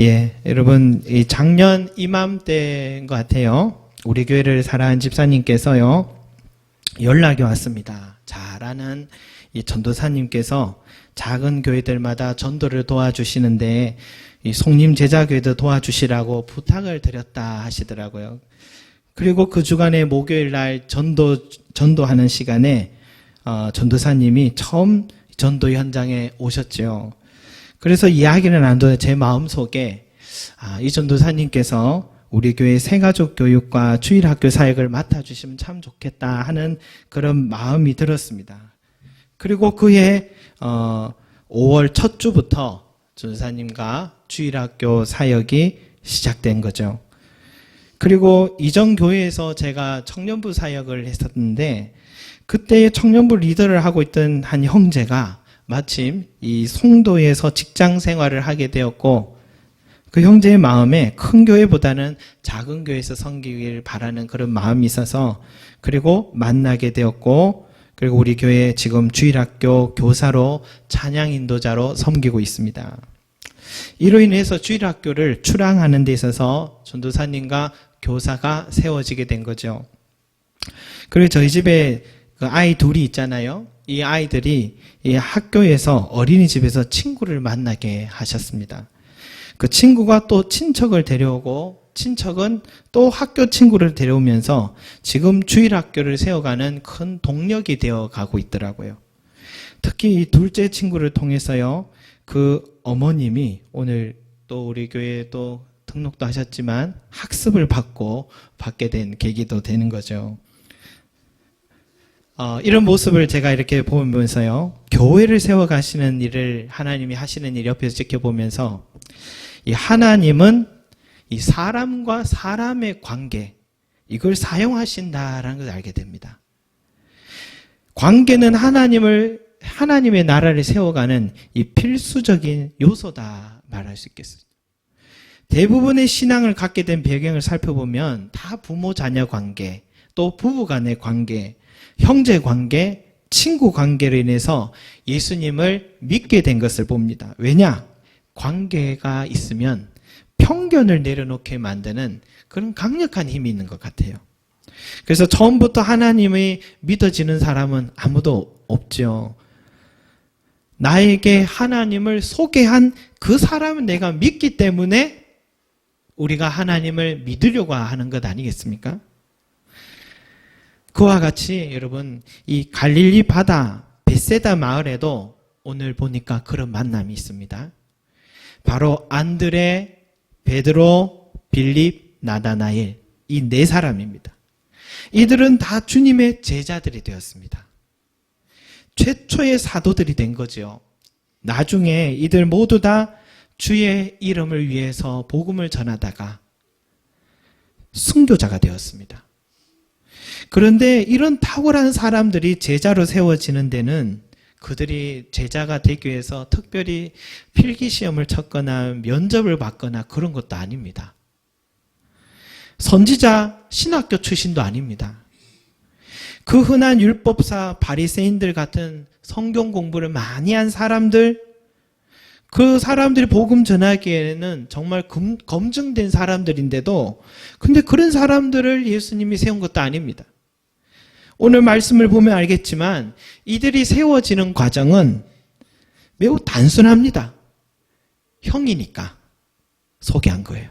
예, 여러분, 이 작년 이맘때인 것 같아요. 우리 교회를 사랑하는 집사님께서요, 연락이 왔습니다. 잘하는 이 전도사님께서 작은 교회들마다 전도를 도와주시는데, 이 송림 제자교회도 도와주시라고 부탁을 드렸다 하시더라고요. 그리고 그 주간에 목요일 날 전도, 전도하는 시간에, 어, 전도사님이 처음 전도 현장에 오셨죠. 그래서 이야기를 나누는 제 마음 속에 아, 이 전도사님께서 우리 교회 새가족 교육과 주일 학교 사역을 맡아주시면 참 좋겠다 하는 그런 마음이 들었습니다. 그리고 그해 어, 5월 첫 주부터 전도사님과 주일 학교 사역이 시작된 거죠. 그리고 이전 교회에서 제가 청년부 사역을 했었는데 그때 청년부 리더를 하고 있던 한 형제가 마침 이 송도에서 직장 생활을 하게 되었고 그 형제의 마음에 큰 교회보다는 작은 교회에서 섬기길 바라는 그런 마음이 있어서 그리고 만나게 되었고 그리고 우리 교회 지금 주일학교 교사로 찬양 인도자로 섬기고 있습니다. 이로 인해서 주일학교를 출항하는 데 있어서 전도사님과 교사가 세워지게 된 거죠. 그리고 저희 집에 그 아이 둘이 있잖아요. 이 아이들이 이 학교에서 어린이집에서 친구를 만나게 하셨습니다. 그 친구가 또 친척을 데려오고 친척은 또 학교 친구를 데려오면서 지금 주일 학교를 세워가는 큰 동력이 되어 가고 있더라고요. 특히 이 둘째 친구를 통해서요, 그 어머님이 오늘 또 우리 교회에 또 등록도 하셨지만 학습을 받고 받게 된 계기도 되는 거죠. 어, 이런 모습을 제가 이렇게 보면서요, 교회를 세워가시는 일을 하나님이 하시는 일 옆에서 지켜보면서, 이 하나님은 이 사람과 사람의 관계, 이걸 사용하신다라는 걸 알게 됩니다. 관계는 하나님을, 하나님의 나라를 세워가는 이 필수적인 요소다 말할 수 있겠습니다. 대부분의 신앙을 갖게 된 배경을 살펴보면 다 부모 자녀 관계, 또 부부 간의 관계, 형제 관계, 친구 관계로 인해서 예수님을 믿게 된 것을 봅니다. 왜냐? 관계가 있으면 편견을 내려놓게 만드는 그런 강력한 힘이 있는 것 같아요. 그래서 처음부터 하나님이 믿어지는 사람은 아무도 없죠. 나에게 하나님을 소개한 그 사람은 내가 믿기 때문에 우리가 하나님을 믿으려고 하는 것 아니겠습니까? 그와 같이 여러분 이 갈릴리 바다 베세다 마을에도 오늘 보니까 그런 만남이 있습니다. 바로 안드레, 베드로, 빌립, 나다나엘 이 네 사람입니다. 이들은 다 주님의 제자들이 되었습니다. 최초의 사도들이 된 거죠. 나중에 이들 모두 다 주의 이름을 위해서 복음을 전하다가 순교자가 되었습니다. 그런데 이런 탁월한 사람들이 제자로 세워지는 데는 그들이 제자가 되기 위해서 특별히 필기 시험을 쳤거나 면접을 받거나 그런 것도 아닙니다. 선지자 신학교 출신도 아닙니다. 그 흔한 율법사 바리새인들 같은 성경 공부를 많이 한 사람들 그 사람들이 복음 전하기에는 정말 검, 검증된 사람들인데도 근데 그런 사람들을 예수님이 세운 것도 아닙니다. 오늘 말씀을 보면 알겠지만 이들이 세워지는 과정은 매우 단순합니다. 형이니까 소개한 거예요.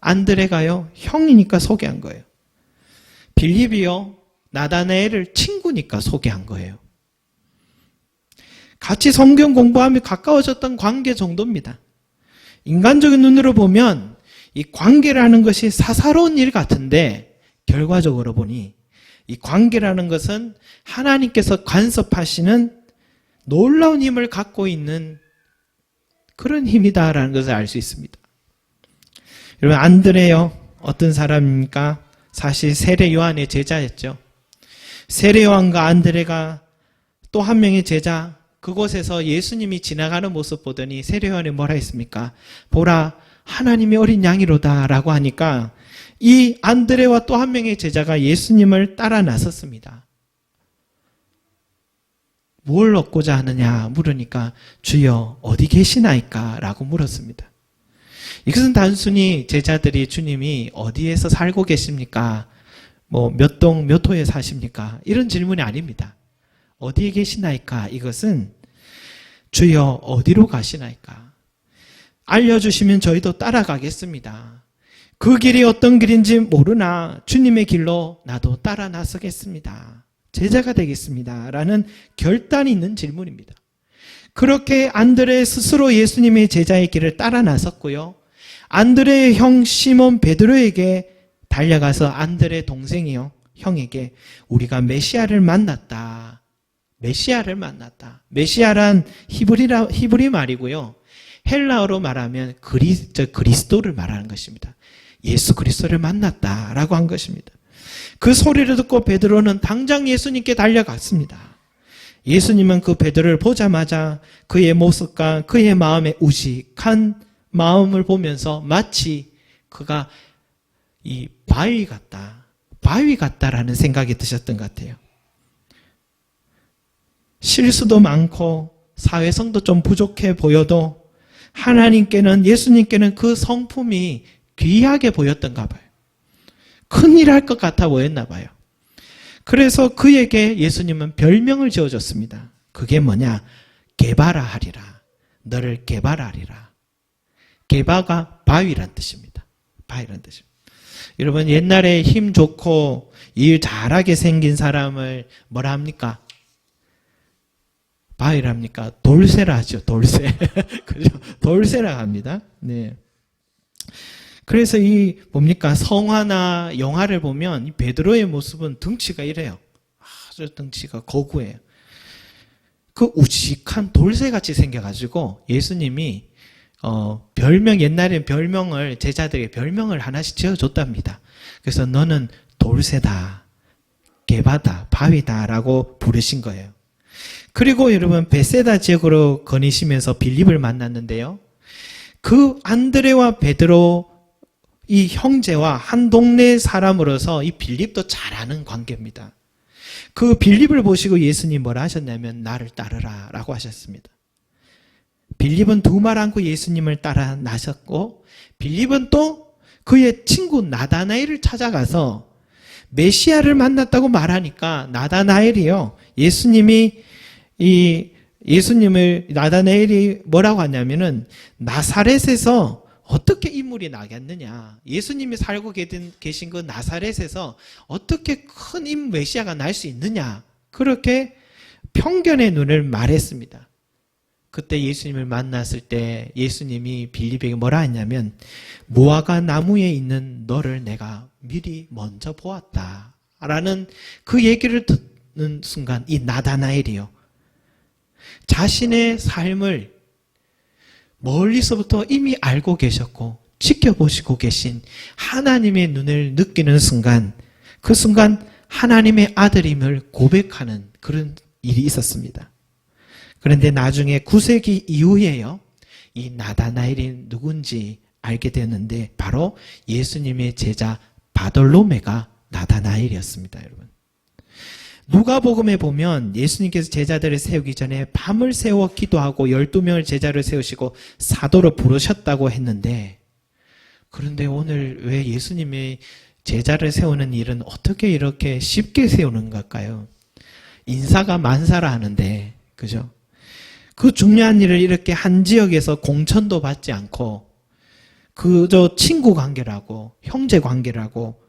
안드레가요, 형이니까 소개한 거예요. 빌립이요, 나다나엘을 친구니까 소개한 거예요. 같이 성경 공부하며 가까워졌던 관계 정도입니다. 인간적인 눈으로 보면 이 관계라는 것이 사사로운 일 같은데 결과적으로 보니 이 관계라는 것은 하나님께서 간섭하시는 놀라운 힘을 갖고 있는 그런 힘이다라는 것을 알 수 있습니다. 여러분 안드레요 어떤 사람입니까? 사실 세례 요한의 제자였죠. 세례 요한과 안드레가 또 한 명의 제자 그곳에서 예수님이 지나가는 모습 보더니 세례 요한이 뭐라 했습니까? 보라 하나님의 어린 양이로다라고 하니까 이 안드레와 또 한 명의 제자가 예수님을 따라 나섰습니다. 뭘 얻고자 하느냐 물으니까 주여 어디 계시나이까 라고 물었습니다. 이것은 단순히 제자들이 주님이 어디에서 살고 계십니까? 뭐 몇 동 몇 호에 사십니까? 이런 질문이 아닙니다. 어디에 계시나이까? 이것은 주여 어디로 가시나이까? 알려주시면 저희도 따라가겠습니다. 그 길이 어떤 길인지 모르나 주님의 길로 나도 따라 나서겠습니다. 제자가 되겠습니다. 라는 결단이 있는 질문입니다. 그렇게 안드레 스스로 예수님의 제자의 길을 따라 나섰고요. 안드레의 형 시몬 베드로에게 달려가서 안드레 동생이요. 형에게 우리가 메시아를 만났다. 메시아를 만났다. 메시아란 히브리라, 히브리 말이고요. 헬라어로 말하면 그리, 저 그리스도를 말하는 것입니다. 예수 그리스도를 만났다라고 한 것입니다. 그 소리를 듣고 베드로는 당장 예수님께 달려갔습니다. 예수님은 그 베드로를 보자마자 그의 모습과 그의 마음의 우직한 마음을 보면서 마치 그가 이 바위 같다, 바위 같다라는 생각이 드셨던 것 같아요. 실수도 많고 사회성도 좀 부족해 보여도 하나님께는 예수님께는 그 성품이 귀하게 보였던가 봐요. 큰일 할 것 같아 보였나 봐요. 그래서 그에게 예수님은 별명을 지어줬습니다. 그게 뭐냐? 개바라 하리라. 너를 개바라리라. 개바가 바위란 뜻입니다. 바위란 뜻입니다. 여러분 옛날에 힘 좋고 일 잘하게 생긴 사람을 뭐라 합니까? 바위랍니까? 돌쇠라 하죠. 돌쇠. 그죠? 돌쇠라 합니다. 네. 그래서 이 뭡니까? 성화나 영화를 보면 이 베드로의 모습은 등치가 이래요. 아주 등치가 거구해요. 그 우직한 돌쇠같이 생겨가지고 예수님이 어, 별명 옛날엔 별명을 제자들에게 별명을 하나씩 지어줬답니다. 그래서 너는 돌쇠다, 개바다, 바위다라고 부르신 거예요. 그리고 여러분 베세다 지역으로 거니시면서 빌립을 만났는데요. 그 안드레와 베드로 이 형제와 한 동네 사람으로서 이 빌립도 잘 아는 관계입니다. 그 빌립을 보시고 예수님 뭐라 하셨냐면 나를 따르라 라고 하셨습니다. 빌립은 두말 않고 예수님을 따라 나셨고 빌립은 또 그의 친구 나다나엘을 찾아가서 메시아를 만났다고 말하니까 나다나엘이요. 예수님이 이 예수님을 나다나엘이 뭐라고 하냐면은 나사렛에서 어떻게 인물이 나겠느냐. 예수님이 살고 계신 그 나사렛에서 어떻게 큰인 메시아가 날 수 있느냐. 그렇게 편견의 눈을 말했습니다. 그때 예수님을 만났을 때 예수님이 빌립에게 뭐라 했냐면 무화과 나무에 있는 너를 내가 미리 먼저 보았다. 라는 그 얘기를 듣는 순간 이 나다나엘이요. 자신의 삶을 멀리서부터 이미 알고 계셨고 지켜보시고 계신 하나님의 눈을 느끼는 순간 그 순간 하나님의 아들임을 고백하는 그런 일이 있었습니다. 그런데 나중에 9세기 이후에요. 이 나다나엘이 누군지 알게 되는데 바로 예수님의 제자 바돌로메가 나다나엘이었습니다, 여러분. 누가복음에 보면 예수님께서 제자들을 세우기 전에 밤을 세워 기도하고 12명을 제자를 세우시고 사도로 부르셨다고 했는데 그런데 오늘 왜 예수님이 제자를 세우는 일은 어떻게 이렇게 쉽게 세우는 걸까요? 인사가 만사라 하는데 그죠? 그 중요한 일을 이렇게 한 지역에서 공천도 받지 않고 그저 친구 관계라고 형제 관계라고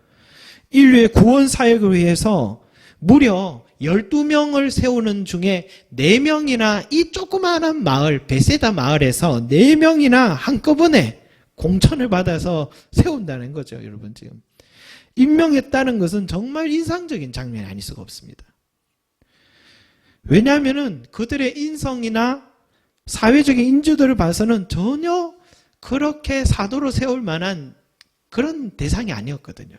인류의 구원 사역을 위해서 무려 12명을 세우는 중에 4명이나 이 조그마한 마을, 베세다 마을에서 4명이나 한꺼번에 공천을 받아서 세운다는 거죠, 여러분 지금. 임명했다는 것은 정말 인상적인 장면이 아닐 수가 없습니다. 왜냐하면은 그들의 인성이나 사회적인 인주들을 봐서는 전혀 그렇게 사도로 세울 만한 그런 대상이 아니었거든요.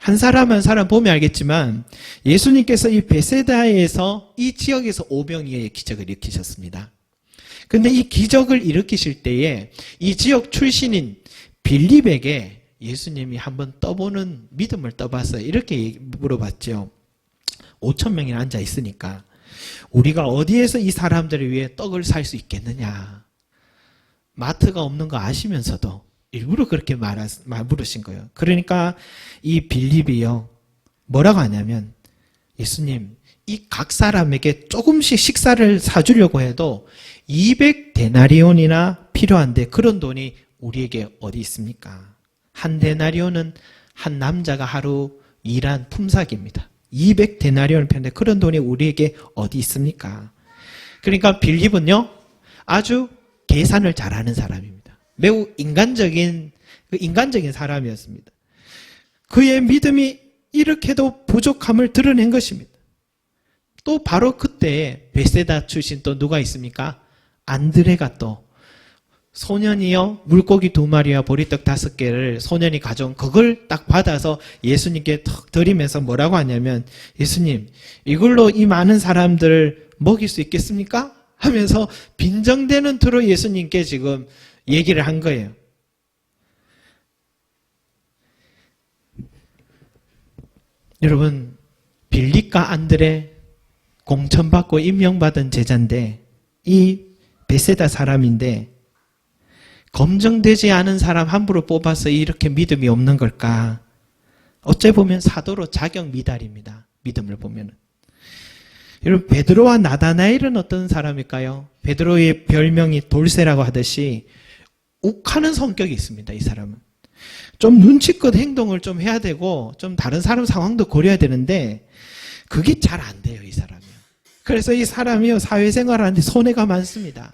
한 사람 한 사람 보면 알겠지만 예수님께서 이 베세다에서 이 지역에서 오병이의 기적을 일으키셨습니다. 근데 이 기적을 일으키실 때에 이 지역 출신인 빌립에게 예수님이 한번 떠보는 믿음을 떠봤어요. 이렇게 물어봤죠. 5천 명이 앉아 있으니까 우리가 어디에서 이 사람들을 위해 떡을 살 수 있겠느냐? 마트가 없는 거 아시면서도 일부러 그렇게 말하, 말 물으신 거예요. 그러니까 이 빌립이요. 뭐라고 하냐면 예수님 이 각 사람에게 조금씩 식사를 사주려고 해도 200데나리온이나 필요한데 그런 돈이 우리에게 어디 있습니까? 한 데나리온은 한 남자가 하루 일한 품삯입니다. 200데나리온 편인데 그런 돈이 우리에게 어디 있습니까? 그러니까 빌립은요 아주 계산을 잘하는 사람입니다. 매우 인간적인 그 인간적인 사람이었습니다. 그의 믿음이 이렇게도 부족함을 드러낸 것입니다. 또 바로 그때 베세다 출신 또 누가 있습니까? 안드레가 또 소년이요 물고기 두 마리와 보리떡 다섯 개를 소년이 가져온 그걸 딱 받아서 예수님께 턱 드리면서 뭐라고 하냐면 예수님 이걸로 이 많은 사람들을 먹일 수 있겠습니까? 하면서 빈정대는 투로 예수님께 지금 얘기를 한 거예요. 여러분 빌립과 안드레 공천받고 임명받은 제자인데 이 베세다 사람인데 검증되지 않은 사람 함부로 뽑아서 이렇게 믿음이 없는 걸까? 어째 보면 사도로 자격 미달입니다. 믿음을 보면은. 여러분 베드로와 나다나엘은 어떤 사람일까요? 베드로의 별명이 돌쇠라고 하듯이 욱하는 성격이 있습니다. 이 사람은. 좀 눈치껏 행동을 좀 해야 되고 좀 다른 사람 상황도 고려해야 되는데 그게 잘 안 돼요. 이 사람이요. 그래서 이 사람이요 사회생활하는데 손해가 많습니다.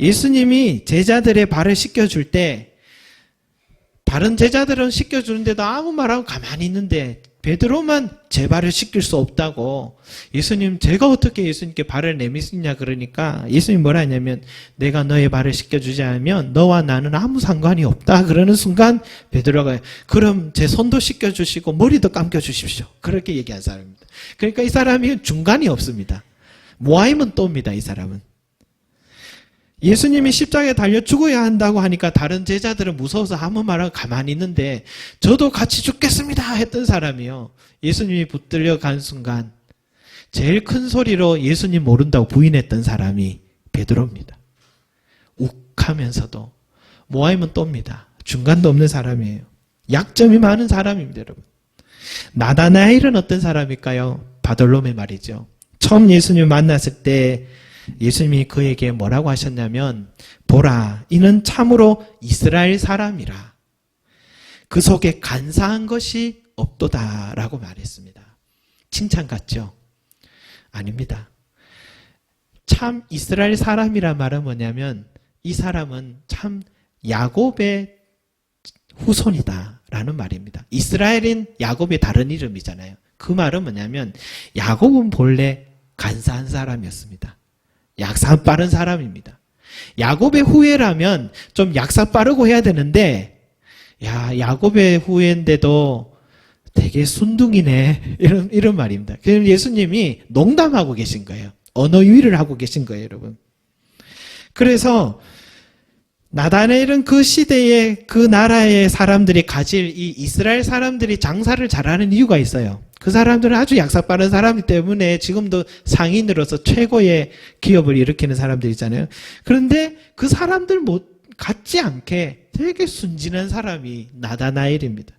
예수님이 제자들의 발을 씻겨줄 때 다른 제자들은 씻겨주는데도 아무 말하고 가만히 있는데 베드로만 제 발을 씻길 수 없다고 예수님 제가 어떻게 예수님께 발을 내밀느냐 그러니까 예수님 뭐라 했냐면 내가 너의 발을 씻겨주지 않으면 너와 나는 아무 상관이 없다 그러는 순간 베드로가 그럼 제 손도 씻겨주시고 머리도 감겨주십시오. 그렇게 얘기한 사람입니다. 그러니까 이 사람이 중간이 없습니다. 모아임은 또입니다 이 사람은 예수님이 십자가에 달려 죽어야 한다고 하니까 다른 제자들은 무서워서 아무 말하고 가만히 있는데 저도 같이 죽겠습니다 했던 사람이요. 예수님이 붙들려 간 순간 제일 큰 소리로 예수님 모른다고 부인했던 사람이 베드로입니다. 욱하면서도 모아임은 또입니다. 중간도 없는 사람이에요. 약점이 많은 사람입니다, 여러분. 나다나엘은 어떤 사람일까요? 바돌롬의 말이죠. 처음 예수님 만났을 때 예수님이 그에게 뭐라고 하셨냐면 보라 이는 참으로 이스라엘 사람이라 그 속에 간사한 것이 없도다라고 말했습니다. 칭찬 같죠? 아닙니다. 참 이스라엘 사람이라 말은 뭐냐면 이 사람은 참 야곱의 후손이다라는 말입니다. 이스라엘인 야곱의 다른 이름이잖아요. 그 말은 뭐냐면 야곱은 본래 간사한 사람이었습니다. 약사 빠른 사람입니다. 야곱의 후예라면 좀 약사 빠르고 해야 되는데, 야, 야곱의 후예인데도 되게 순둥이네. 이런, 이런 말입니다. 그래서 예수님이 농담하고 계신 거예요. 언어 유희를 하고 계신 거예요, 여러분. 그래서, 나다넬은 그 시대에 그 나라의 사람들이 가질 이 이스라엘 사람들이 장사를 잘하는 이유가 있어요. 그 사람들은 아주 약사 빠른 사람이기 때문에 지금도 상인으로서 최고의 기업을 일으키는 사람들이잖아요. 그런데 그 사람들 못 같지 않게 되게 순진한 사람이 나다나엘입니다.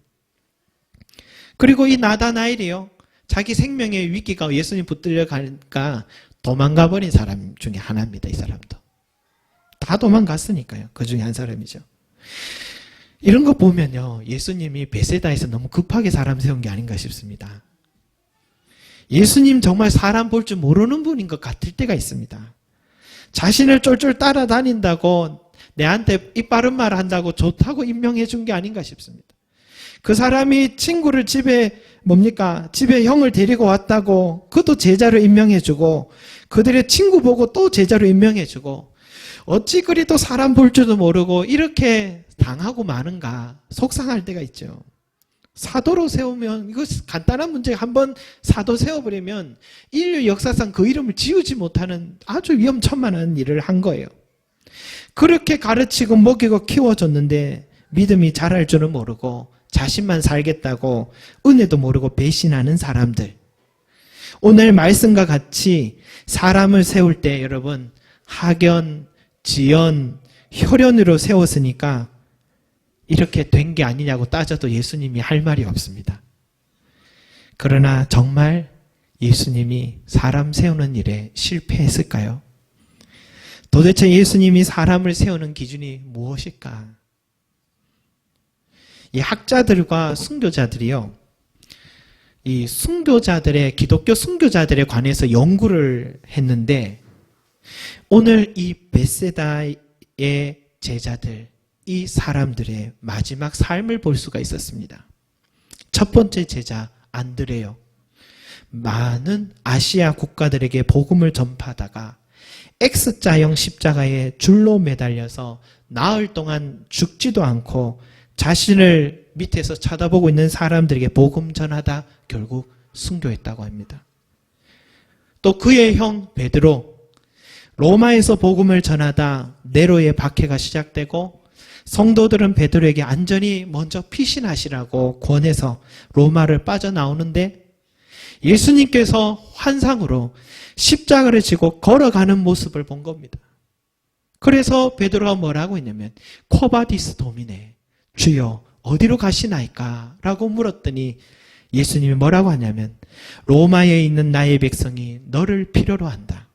그리고 이 나다나엘이요. 자기 생명의 위기가 예수님 붙들려 가니까 도망가 버린 사람 중에 하나입니다. 이 사람도. 다 도망갔으니까요. 그 중에 한 사람이죠. 이런 거 보면요. 예수님이 베세다에서 너무 급하게 사람 세운 게 아닌가 싶습니다. 예수님 정말 사람 볼 줄 모르는 분인 것 같을 때가 있습니다. 자신을 쫄쫄 따라다닌다고 내한테 이 빠른 말 한다고 좋다고 임명해 준 게 아닌가 싶습니다. 그 사람이 친구를 집에 뭡니까? 집에 형을 데리고 왔다고 그것도 제자로 임명해 주고 그들의 친구 보고 또 제자로 임명해 주고 어찌 그리 또 사람 볼 줄도 모르고 이렇게 당하고 마는가 속상할 때가 있죠. 사도로 세우면 이거 간단한 문제 한번 사도 세워버리면 인류 역사상 그 이름을 지우지 못하는 아주 위험천만한 일을 한 거예요. 그렇게 가르치고 먹이고 키워줬는데 믿음이 자랄 줄은 모르고 자신만 살겠다고 은혜도 모르고 배신하는 사람들. 오늘 말씀과 같이 사람을 세울 때 여러분 학연, 지연, 혈연으로 세웠으니까 이렇게 된 게 아니냐고 따져도 예수님이 할 말이 없습니다. 그러나 정말 예수님이 사람 세우는 일에 실패했을까요? 도대체 예수님이 사람을 세우는 기준이 무엇일까? 이 학자들과 순교자들이요. 이 순교자들의 기독교 순교자들에 관해서 연구를 했는데 오늘 이 베세다의 제자들 이 사람들의 마지막 삶을 볼 수가 있었습니다. 첫 번째 제자 안드레요. 많은 아시아 국가들에게 복음을 전파하다가 X자형 십자가에 줄로 매달려서 나흘 동안 죽지도 않고 자신을 밑에서 쳐다보고 있는 사람들에게 복음 전하다 결국 순교했다고 합니다. 또 그의 형 베드로 로마에서 복음을 전하다 네로의 박해가 시작되고 성도들은 베드로에게 안전히 먼저 피신하시라고 권해서 로마를 빠져나오는데 예수님께서 환상으로 십자가를 지고 걸어가는 모습을 본 겁니다. 그래서 베드로가 뭐라고 했냐면 코바디스 도미네 주여 어디로 가시나이까? 라고 물었더니 예수님이 뭐라고 하냐면 로마에 있는 나의 백성이 너를 필요로 한다.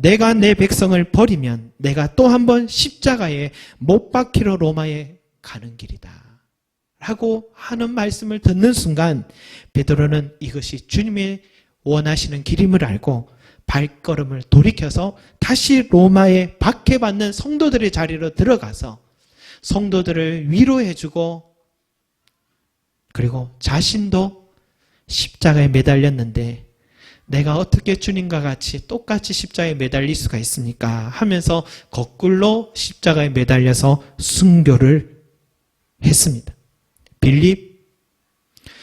내가 내 백성을 버리면 내가 또 한 번 십자가에 못 박히러 로마에 가는 길이다. 라고 하는 말씀을 듣는 순간 베드로는 이것이 주님의 원하시는 길임을 알고 발걸음을 돌이켜서 다시 로마에 박해받는 성도들의 자리로 들어가서 성도들을 위로해주고 그리고 자신도 십자가에 매달렸는데 내가 어떻게 주님과 같이 똑같이 십자가에 매달릴 수가 있습니까? 하면서 거꾸로 십자가에 매달려서 순교를 했습니다. 빌립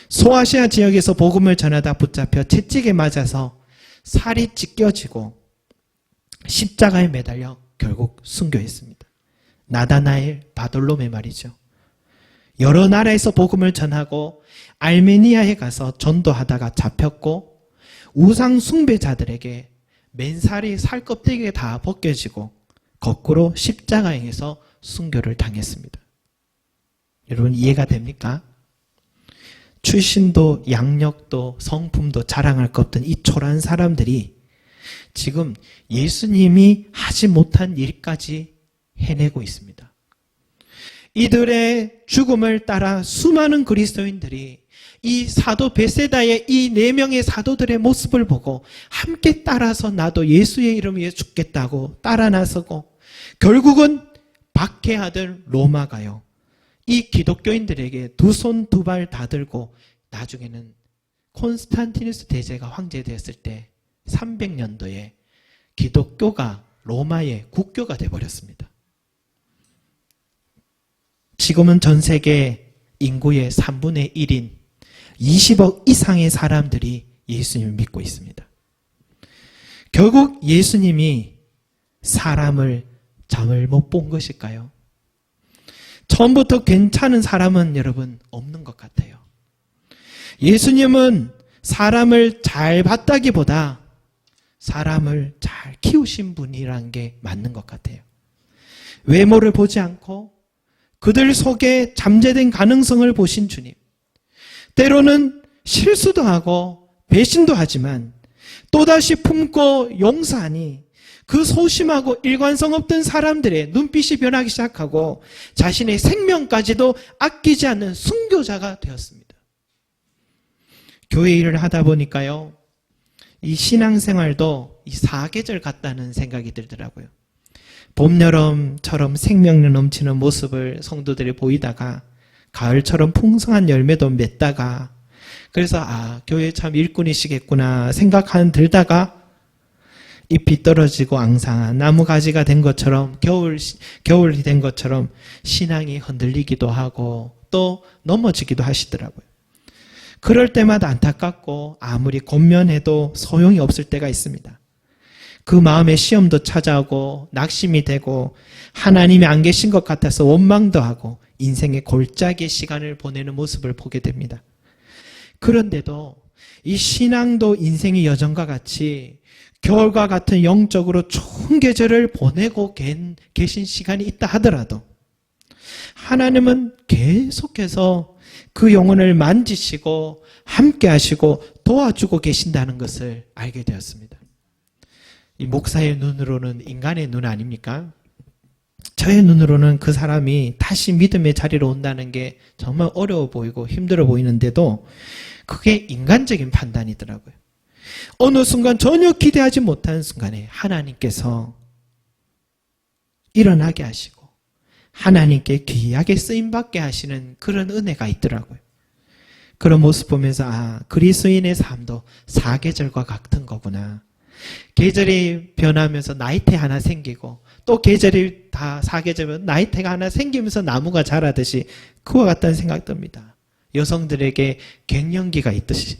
소아시아 지역에서 복음을 전하다 붙잡혀 채찍에 맞아서 살이 찢겨지고 십자가에 매달려 결국 순교했습니다. 나다나엘 바돌로메 말이죠. 여러 나라에서 복음을 전하고 알메니아에 가서 전도하다가 잡혔고 우상 숭배자들에게 맨살이 살껍데기가 다 벗겨지고 거꾸로 십자가에서 순교를 당했습니다. 여러분 이해가 됩니까? 출신도 양력도 성품도 자랑할 것 없던 이 초라한 사람들이 지금 예수님이 하지 못한 일까지 해내고 있습니다. 이들의 죽음을 따라 수많은 그리스도인들이 이 사도 베세다의 이 네 명의 사도들의 모습을 보고 함께 따라서 나도 예수의 이름 위에 죽겠다고 따라 나서고 결국은 박해하던 로마가요. 이 기독교인들에게 두 손 두 발 다 들고 나중에는 콘스탄티누스 대제가 황제 되었을 때 300년도에 기독교가 로마의 국교가 되어버렸습니다. 지금은 전 세계 인구의 3분의 1인 20억 이상의 사람들이 예수님을 믿고 있습니다. 결국 예수님이 사람을 잠을 못 본 것일까요? 처음부터 괜찮은 사람은 여러분 없는 것 같아요. 예수님은 사람을 잘 봤다기보다 사람을 잘 키우신 분이란 게 맞는 것 같아요. 외모를 보지 않고 그들 속에 잠재된 가능성을 보신 주님. 때로는 실수도 하고 배신도 하지만 또다시 품고 용서하니 그 소심하고 일관성 없던 사람들의 눈빛이 변하기 시작하고 자신의 생명까지도 아끼지 않는 순교자가 되었습니다. 교회 일을 하다 보니까요, 이 신앙생활도 이 사계절 같다는 생각이 들더라고요. 봄, 여름처럼 생명 넘치는 모습을 성도들이 보이다가 가을처럼 풍성한 열매도 맺다가 그래서 아 교회 참 일꾼이시겠구나 생각한 들다가 잎이 떨어지고 앙상한 나무 가지가 된 것처럼 겨울 겨울이 된 것처럼 신앙이 흔들리기도 하고 또 넘어지기도 하시더라고요. 그럴 때마다 안타깝고 아무리 권면해도 소용이 없을 때가 있습니다. 그 마음에 시험도 찾아오고 낙심이 되고 하나님이 안 계신 것 같아서 원망도 하고 인생의 골짜기 시간을 보내는 모습을 보게 됩니다. 그런데도 이 신앙도 인생의 여정과 같이 겨울과 같은 영적으로 좋은 계절을 보내고 계신 시간이 있다 하더라도 하나님은 계속해서 그 영혼을 만지시고 함께 하시고 도와주고 계신다는 것을 알게 되었습니다. 이 목사의 눈으로는 인간의 눈 아닙니까? 저의 눈으로는 그 사람이 다시 믿음의 자리로 온다는 게 정말 어려워 보이고 힘들어 보이는데도 그게 인간적인 판단이더라고요. 어느 순간 전혀 기대하지 못한 순간에 하나님께서 일어나게 하시고 하나님께 귀하게 쓰임받게 하시는 그런 은혜가 있더라고요. 그런 모습 보면서 아 그리스인의 삶도 사계절과 같은 거구나. 계절이 변하면서 나이테 하나 생기고 또 계절이 다 사계절면 나이테가 하나 생기면서 나무가 자라듯이 그와 같다는 생각 듭니다. 여성들에게 갱년기가 있듯이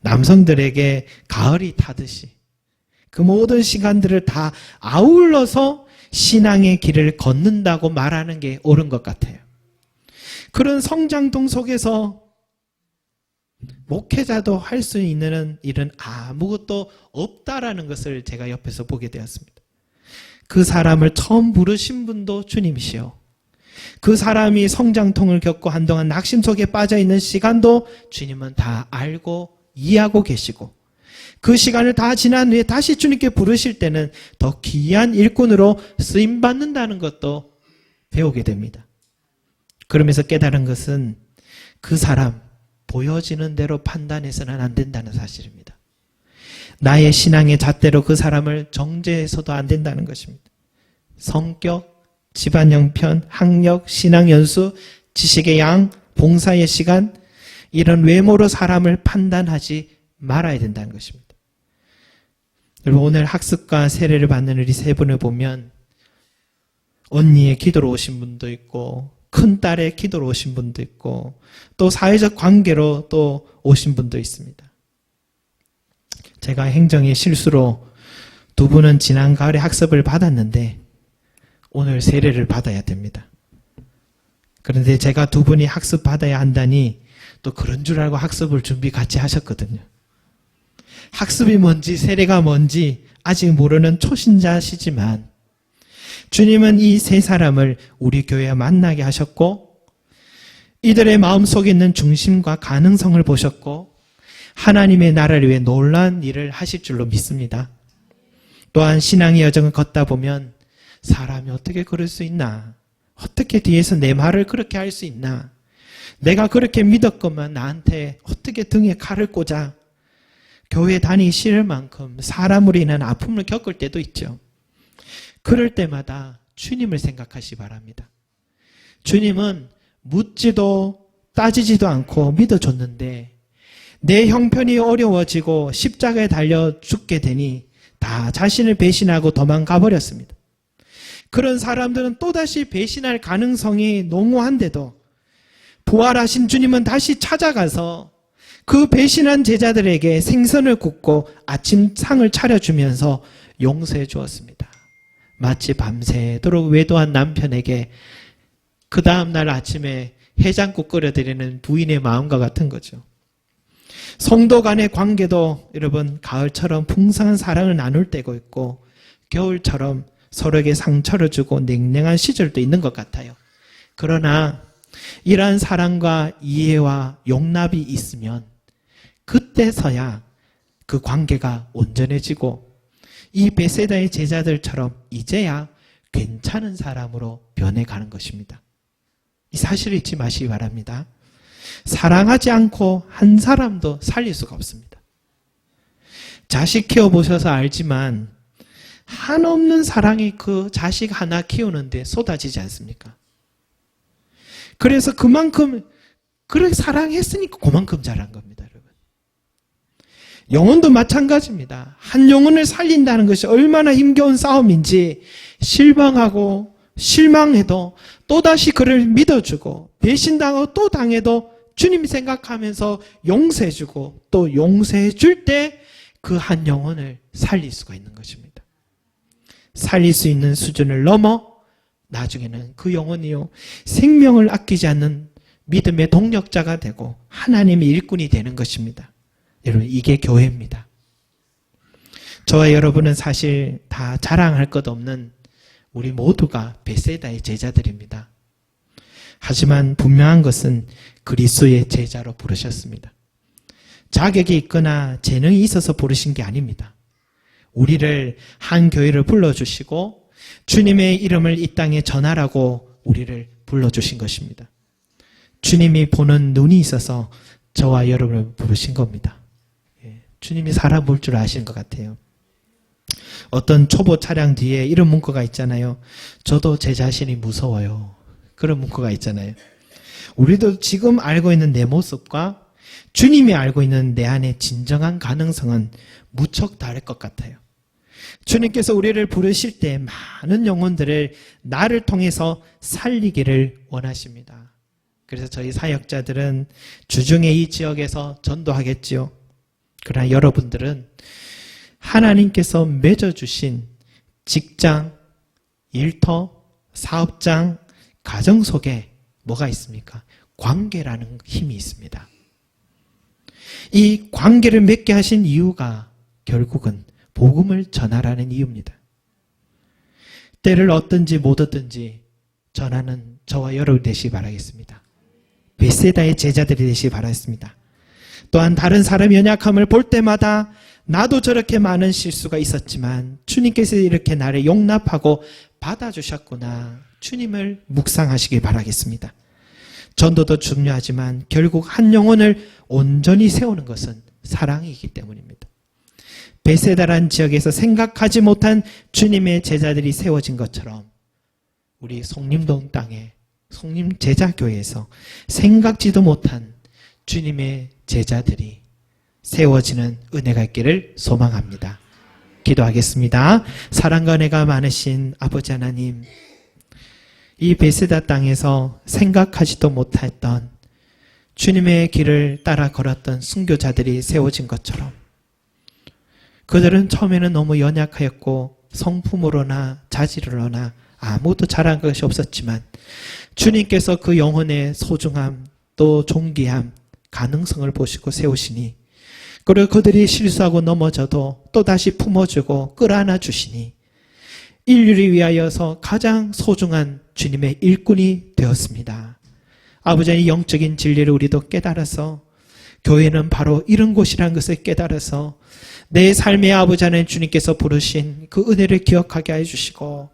남성들에게 가을이 타듯이 그 모든 시간들을 다 아울러서 신앙의 길을 걷는다고 말하는 게 옳은 것 같아요. 그런 성장동 속에서 목회자도 할 수 있는 일은 아무것도 없다라는 것을 제가 옆에서 보게 되었습니다. 그 사람을 처음 부르신 분도 주님이시요. 그 사람이 성장통을 겪고 한동안 낙심 속에 빠져 있는 시간도 주님은 다 알고 이해하고 계시고 그 시간을 다 지난 후에 다시 주님께 부르실 때는 더 귀한 일꾼으로 쓰임 받는다는 것도 배우게 됩니다. 그러면서 깨달은 것은 그 사람 보여지는 대로 판단해서는 안 된다는 사실입니다. 나의 신앙의 잣대로 그 사람을 정죄해서도 안 된다는 것입니다. 성격, 집안 형편, 학력, 신앙 연수, 지식의 양, 봉사의 시간, 이런 외모로 사람을 판단하지 말아야 된다는 것입니다. 여러분, 오늘 학습과 세례를 받는 우리 세 분을 보면, 언니의 기도로 오신 분도 있고, 큰 딸의 기도로 오신 분도 있고, 또 사회적 관계로 또 오신 분도 있습니다. 제가 행정의 실수로 두 분은 지난 가을에 학습을 받았는데, 오늘 세례를 받아야 됩니다. 그런데 제가 두 분이 학습 받아야 한다니 또 그런 줄 알고 학습을 준비 같이 하셨거든요. 학습이 뭔지 세례가 뭔지 아직 모르는 초신자시지만 주님은 이 세 사람을 우리 교회에 만나게 하셨고 이들의 마음속에 있는 중심과 가능성을 보셨고 하나님의 나라를 위해 놀라운 일을 하실 줄로 믿습니다. 또한 신앙의 여정을 걷다 보면 사람이 어떻게 그럴 수 있나? 어떻게 뒤에서 내 말을 그렇게 할 수 있나? 내가 그렇게 믿었건만 나한테 어떻게 등에 칼을 꽂아? 교회 다니기 싫을 만큼 사람으로 인한 아픔을 겪을 때도 있죠. 그럴 때마다 주님을 생각하시 바랍니다. 주님은 묻지도 따지지도 않고 믿어줬는데 내 형편이 어려워지고 십자가에 달려 죽게 되니 다 자신을 배신하고 도망가 버렸습니다. 그런 사람들은 또다시 배신할 가능성이 농후한데도 부활하신 주님은 다시 찾아가서 그 배신한 제자들에게 생선을 굽고 아침 상을 차려주면서 용서해 주었습니다. 마치 밤새도록 외도한 남편에게 그 다음날 아침에 해장국 끓여드리는 부인의 마음과 같은 거죠. 성도 간의 관계도 여러분 가을처럼 풍성한 사랑을 나눌 때고 있고 겨울처럼 서로에게 상처를 주고 냉랭한 시절도 있는 것 같아요. 그러나 이러한 사랑과 이해와 용납이 있으면 그때서야 그 관계가 온전해지고 이 베세다의 제자들처럼 이제야 괜찮은 사람으로 변해가는 것입니다. 이 사실을 잊지 마시기 바랍니다. 사랑하지 않고 한 사람도 살릴 수가 없습니다. 자식 키워보셔서 알지만 한없는 사랑이 그 자식 하나 키우는데 쏟아지지 않습니까? 그래서 그만큼 그렇게 사랑했으니까 그만큼 잘한 겁니다. 영혼도 마찬가지입니다. 한 영혼을 살린다는 것이 얼마나 힘겨운 싸움인지 실망하고 실망해도 또다시 그를 믿어주고 배신당하고 또 당해도 주님 생각하면서 용서해주고 또 용서해줄 때 그 한 영혼을 살릴 수가 있는 것입니다. 살릴 수 있는 수준을 넘어 나중에는 그 영혼이요 생명을 아끼지 않는 믿음의 동력자가 되고 하나님의 일꾼이 되는 것입니다. 여러분 이게 교회입니다. 저와 여러분은 사실 다 자랑할 것 없는 우리 모두가 베세다의 제자들입니다. 하지만 분명한 것은 그리스도의 제자로 부르셨습니다. 자격이 있거나 재능이 있어서 부르신 게 아닙니다. 우리를 한 교회를 불러주시고 주님의 이름을 이 땅에 전하라고 우리를 불러주신 것입니다. 주님이 보는 눈이 있어서 저와 여러분을 부르신 겁니다. 예, 주님이 사람 볼 줄 아시는 것 같아요. 어떤 초보 차량 뒤에 이런 문구가 있잖아요. 저도 제 자신이 무서워요. 그런 문구가 있잖아요. 우리도 지금 알고 있는 내 모습과 주님이 알고 있는 내 안의 진정한 가능성은 무척 다를 것 같아요. 주님께서 우리를 부르실 때 많은 영혼들을 나를 통해서 살리기를 원하십니다. 그래서 저희 사역자들은 주중에 이 지역에서 전도하겠지요. 그러나 여러분들은 하나님께서 맺어주신 직장, 일터, 사업장, 가정 속에 뭐가 있습니까? 관계라는 힘이 있습니다. 이 관계를 맺게 하신 이유가 결국은 복음을 전하라는 이유입니다. 때를 얻든지 못 얻든지 전하는 저와 여러분 되시기 바라겠습니다. 베세다의 제자들이 되시기 바라겠습니다. 또한 다른 사람의 연약함을 볼 때마다 나도 저렇게 많은 실수가 있었지만 주님께서 이렇게 나를 용납하고 받아주셨구나. 주님을 묵상하시길 바라겠습니다. 전도도 중요하지만 결국 한 영혼을 온전히 세우는 것은 사랑이기 때문입니다. 베세다란 지역에서 생각하지 못한 주님의 제자들이 세워진 것처럼 우리 송림동 땅에 송림 제자교회에서 생각지도 못한 주님의 제자들이 세워지는 은혜가 있기를 소망합니다. 기도하겠습니다. 사랑과 은혜가 많으신 아버지 하나님, 이 베세다 땅에서 생각하지도 못했던 주님의 길을 따라 걸었던 순교자들이 세워진 것처럼 그들은 처음에는 너무 연약하였고 성품으로나 자질로나 아무도 잘한 것이 없었지만 주님께서 그 영혼의 소중함 또 존귀함 가능성을 보시고 세우시니 그리고 그들이 실수하고 넘어져도 또다시 품어주고 끌어안아 주시니 인류를 위하여서 가장 소중한 주님의 일꾼이 되었습니다. 아버지의 영적인 진리를 우리도 깨달아서 교회는 바로 이런 곳이라는 것을 깨달아서 내 삶의 아버지 하나님 주님께서 부르신 그 은혜를 기억하게 해주시고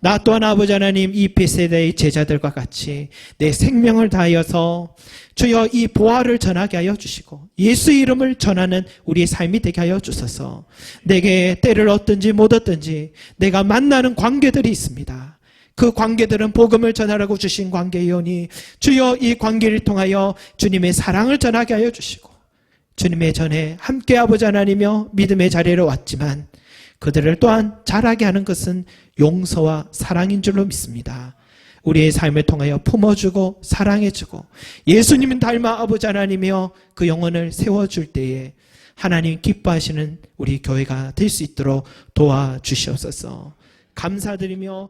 나 또한 아버지 하나님 이 베세다의 제자들과 같이 내 생명을 다하여서 주여 이 보화를 전하게 하여 주시고 예수 이름을 전하는 우리의 삶이 되게 하여 주소서 내게 때를 얻든지 못 얻든지 내가 만나는 관계들이 있습니다. 그 관계들은 복음을 전하라고 주신 관계이오니 주여 이 관계를 통하여 주님의 사랑을 전하게 하여 주시고 주님의 전에 함께 아버지 하나님이며 믿음의 자리로 왔지만 그들을 또한 자라게 하는 것은 용서와 사랑인 줄로 믿습니다. 우리의 삶을 통하여 품어주고 사랑해주고 예수님은 닮아 아버지 하나님이여 그 영혼을 세워줄 때에 하나님 기뻐하시는 우리 교회가 될 수 있도록 도와주시옵소서 감사드리며